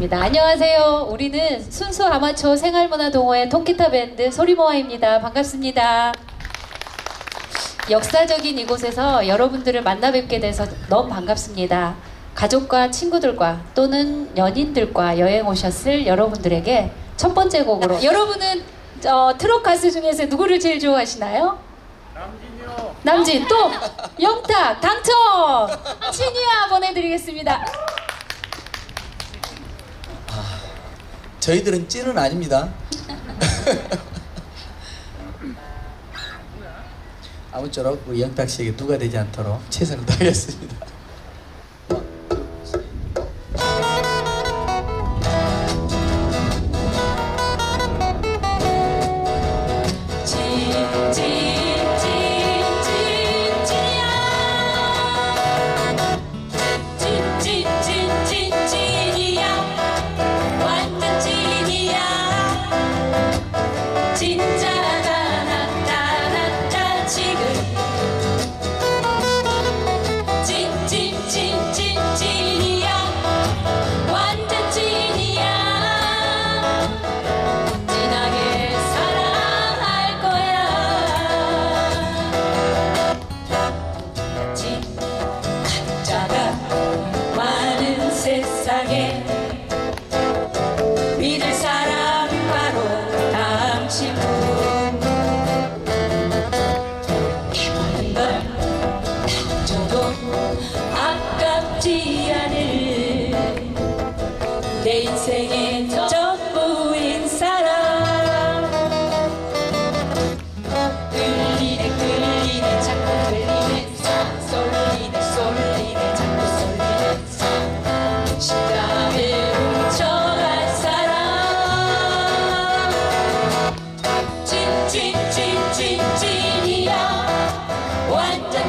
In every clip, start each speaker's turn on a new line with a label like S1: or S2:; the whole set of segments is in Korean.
S1: 모시겠습니다. 안녕하세요. 우리는 순수 아마추어 생활문화 동호회 통기타 밴드 소리모아입니다. 반갑습니다. 역사적인 이곳에서 여러분들을 만나 뵙게 돼서 너무 반갑습니다. 가족과 친구들과 또는 연인들과 여행 오셨을 여러분들에게 첫 번째 곡으로 여러분은 어, 트롯 가수 중에서 누구를 제일 좋아하시나요? 남진이요. 남진 또 영탁 당첨 친이야 보내드리겠습니다.
S2: 저희들은 찐은 아닙니다. 아무쪼록 그 영탁 씨에게 누가 되지 않도록 최선을 다하겠습니다.
S3: 믿을 사람 바로 당신뿐 해보는 걸 다쳐도 아깝지 않을 내 인생의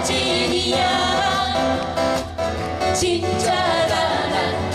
S3: 찐이야. 진짜가 나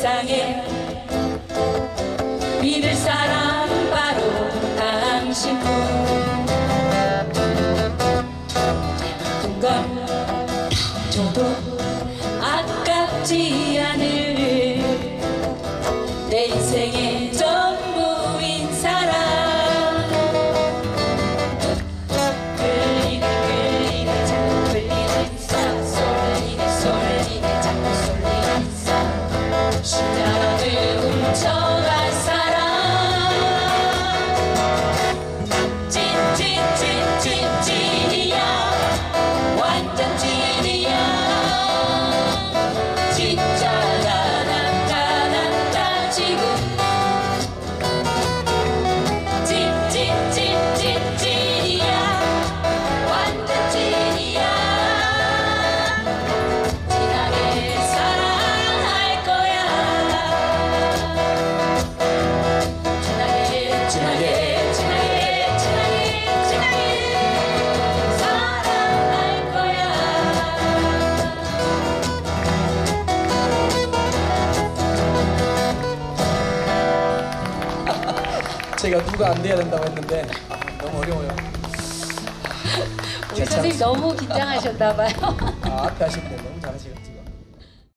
S3: 세상에 믿을 사람 바로 당신뿐. 건 저도 아깝지 않을 내 인생의
S2: 제가 누가 안 돼야 된다고 했는데 아, 너무 어려워요.
S1: 우리 선생님 너무 긴장하셨나 봐요.
S2: 아, 앞에 하시는데 너무 잘하시고